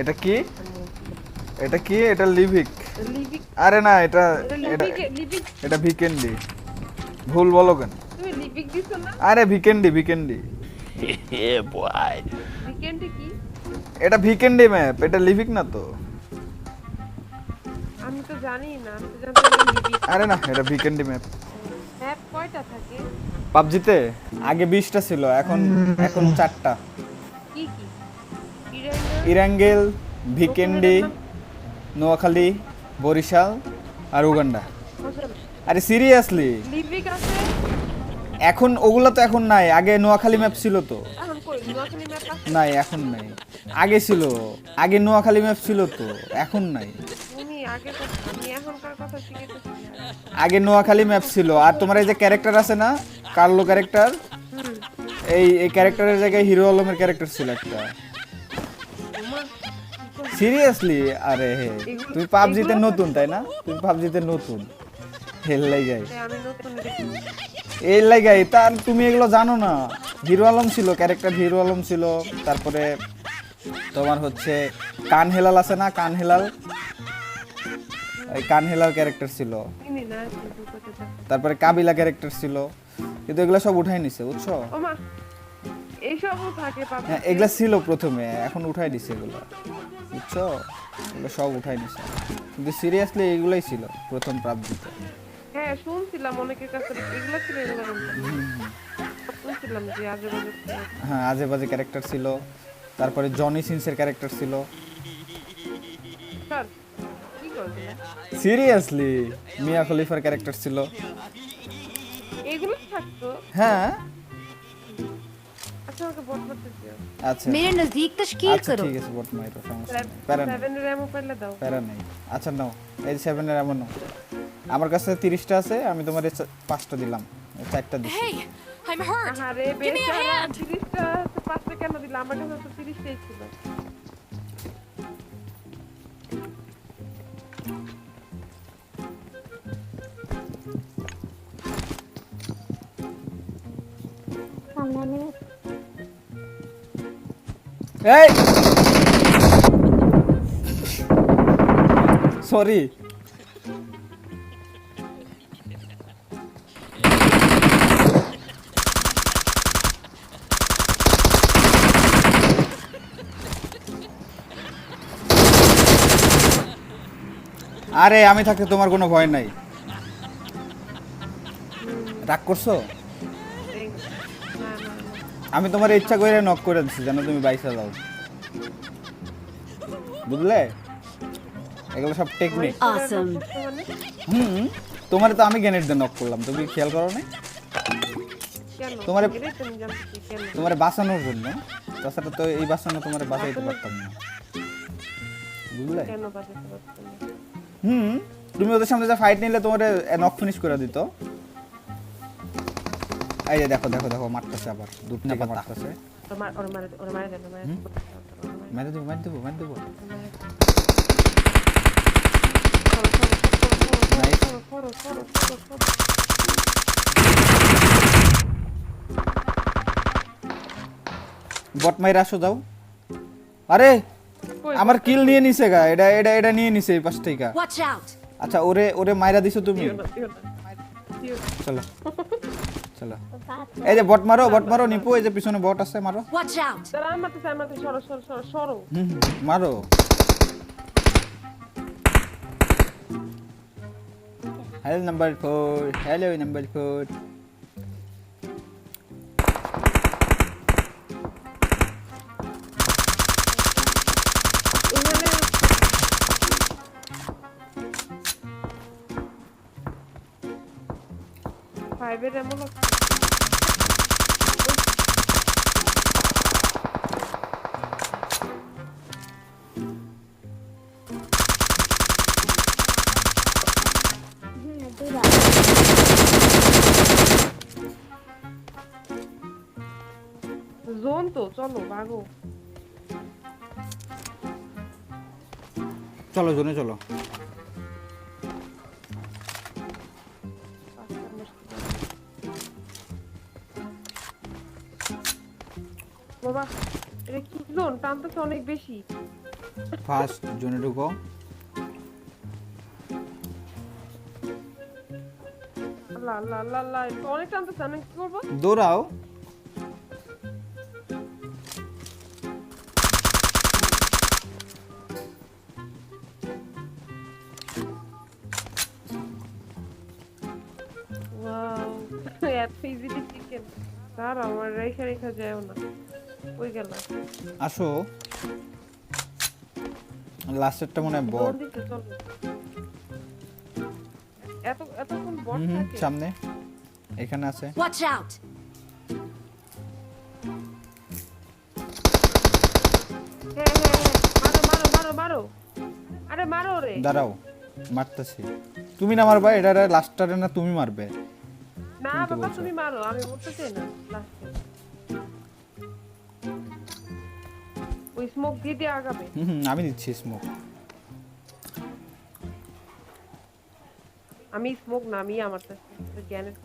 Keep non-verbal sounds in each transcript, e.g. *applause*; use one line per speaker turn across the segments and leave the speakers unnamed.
এটা কি? এটা কি? এটা লিভিক।
লিভিক।
আরে না এটা
এটা
এটা
লিভিক লিভিক।
এটা ভিকেন্ডি। ভুল বলো কেন?
তুমি লিভিক দিছো না?
আরে ভিকেন্ডি ভিকেন্ডি। এটা ভিকেন্ডি ম্যাপ এটা লিভিক না তো?
আমি তো জানি না আমি তো লিভিক।
আরে না এটা ভিকেন্ডি ম্যাপ
ম্যাপ কয়টা থাকে?
পাবজিতে? আগে বিশটা ছিল এখন এখন চারটা।
কি কি ইরাইনা
ইরাঙ্গেল, ভিকেন্ডি, নোয়াখালী, বরিশাল আর উগান্ডা। আরে সিরিয়াসলি? এখন ওগুলো তো এখন নাই। আগে নোয়াখালী ম্যাপ ছিল তো। নাই, এখন নাই। আগে ছিল। আগে নোয়াখালী ম্যাপ ছিল তো। এখন নাই।
আগে
নোয়াখালী ম্যাপ ছিল। আর তোমার এই যে ক্যারেক্টার আছে না? কার্লো ক্যারেক্টার এই এই ক্যারেক্টারের জায়গায় হিরো আলমের ক্যারেক্টার ছিল একটা। সিরিয়াসলি আরে হে তুমি পাবজিতে নতুন তাই না? তুমি পাবজিতে নতুন। হেল লাগাই
আমি নতুন দেখি।
এই লাগাই তার তুমি এগুলো জানো না। হিরো আলম ছিল ক্যারেক্টার হিরো আলম ছিল তারপরে তোমার হচ্ছে কান হেলাল আছে না কান হেলাল? এই কান হেলাল ক্যারেক্টার ছিল। তারপরে কাবিলা ক্যারেক্টার ছিল। কিন্তু এগুলো সব উঠাই নিছে বুঝছ?
ওমা এইসবও থাকে
হ্যাঁ এগুলা ছিল প্রথমে এখন উঠাই দিছে এগুলো। বুঝছ? এগুলো সব উঠাই নিছে। কিন্তু সিরিয়াসলি এগুলাই ছিল প্রথম পাবজিতে।
হ্যাঁ শুনছিলাম অনেকের কাছে এগুলো ছিল এগুলো শুনছিলাম যে আজে বাজে
হ্যাঁ আজে বাজে ক্যারেক্টার ছিল। তারপরে জনি সিনসের ক্যারেক্টার ছিল। সিরিয়াসলি মিয়া খলিফার ক্যারেক্টার ছিল।
এগুলো থাকতো?
হ্যাঁ।
মেরে তশকিল
আচ্ছা। আচ্ছা,
করো।
ঠিক আছে বট সমস্যা আচ্ছা নাও। এই 7 এর আমার কাছে 30টা আছে আমি তোমার পাঁচটা দিলাম।
4টা দিছি।
হেই
আই
এম হার্ট কেন দিলাম আমার কাছে ছিল।
এই! সরি আরে আমি থাকতে তোমার কোনো ভয় নাই। রাগ করছ? আমি তোমার ইচ্ছা করে নক করে দিচ্ছি যেন তুমি বাইসা যাও। বুঝলে? এগুলো সব টেকনিক হুম তোমার তো আমি গ্যানেট দিয়ে নক করলাম তুমি খেয়াল করো না তোমারে- তোমার বাঁচানোর জন্য তাছাড়া তো এই বাঁচানো তোমার বাঁচাইতে পারতাম না। বুঝলে? হুম তুমি ওদের সামনে যা ফাইট নিলে তোমার নক ফিনিশ করে দিত। এই যে দেখো দেখো দেখো মারতেছে আবার দূর থেকে মারতেছে
ওর মার ওর মারে ওর মারে দেন ওর মারে দেন, ওর মারে দেন।
মেরে দেবো মেরে দেবো মেরে দেবো Nice.
সরো, সরো, সরো, সরো, সরো।
বট মাইরা আসো যাও আরে
কই,
আমার কিল নিয়ে নিছে গা এটা এটা এটা নিয়ে নিছে এই পাশ থেকে
Watch out.
আচ্ছা ওরে ওরে মাইরা দিছো তুমি
দিও না, দিও না। দিও না।
চলো চলো। এই যে বট মারো বট মারো নিপু এই যে পিছনে বট আছে মারো। মারো। Hello number four hello number four
ফাইভের এমন জোন তো চলো ভাগো
চলো জোনে চলো।
বাবা এটা কি একজন টানতেছে অনেক বেশি।
ফার্স্ট জোনে ঢুকো।
আল্লাহ আল্লাহ আল্লাহ আল্লাহ তো অনেক কি করব?
দৌড়াও।
চিকেন তার আমার রেখা রেখা যায়ও না। ওই গেল?
আসো। লাস্টেরটা মনে হয় বট
এত এতক্ষণ বট থাকে?
সামনে। এখানে আছে।
Watch out!
মারো মারো মারো মারো। আরে মারো রে।
দাঁড়াও মারতেছি। তুমি না মারবা এটা লাস্টটারে না তুমি মারবে।
না বাবা তুমি মারো আমি মরতে চাই না লাস্টে ওই স্মোক দিয়ে দিয়ে আগাবে
হুম আমি দিচ্ছি স্মোক
আমি স্মোক না আমি আমার জ্ঞানের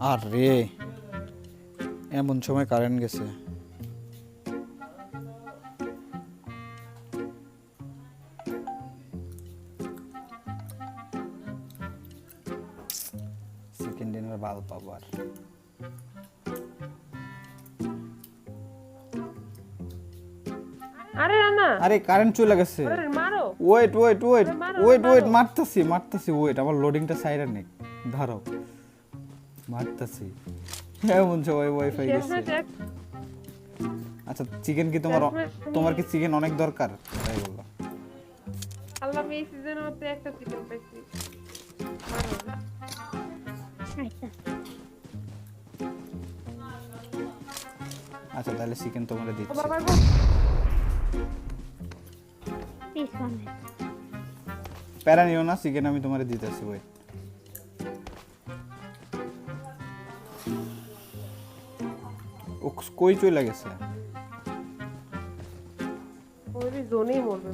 আর রে এমন সময় কারেন্ট গেছে।
আরে না না
আরে কারেন্ট চলে গেছে।
আরে মারো।
Wait wait wait wait wait
মারো।
মারতাছি মারতাছি ওয়েট আমার লোডিংটা সাইডে নেই। ধরো। মারতাছি। এমন সময় ওয়াইফাই গেছে। আচ্ছা চিকেন কি তোমার তোমার কি চিকেন অনেক দরকার? তাই বললাম।
আল্লাহ আমি এই সিজনের মধ্যে একটা চিকেন পাইছি।
আচ্ছা তাহলে চিকেন
তোমরা
দিচ্ছি। প্যারা নিও না চিকেন আমি তোমারে দিতেছি ওয়েট কই চলে গেছে?
ওই জোনেই মরবে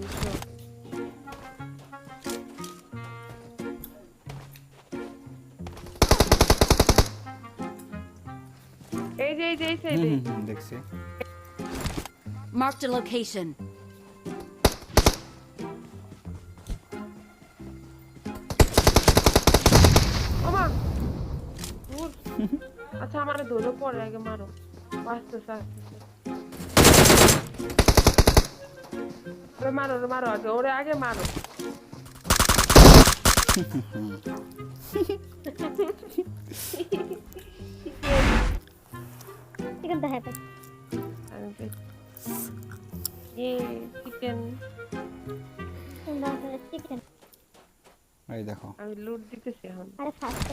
যে এই যে এই
হুম
সাইডে
হুম, হুম, দেখছি
Marked a location.
ওমা দূর আচ্ছা আমারে ধরো পরে আগে মারো আস্তে আস্তে ওরে মারো ওরে মারো আগে ওরে আগে মারো
Chicken the happy.
আমি পেয়েছি। ইয়ে চিকেন
Chicken.
এই দেখো
আমি লুট দিতেছি এখন
আরে ফাস্ট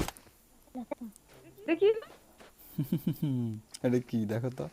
দেখি *laughs*
এটা কি দেখো তো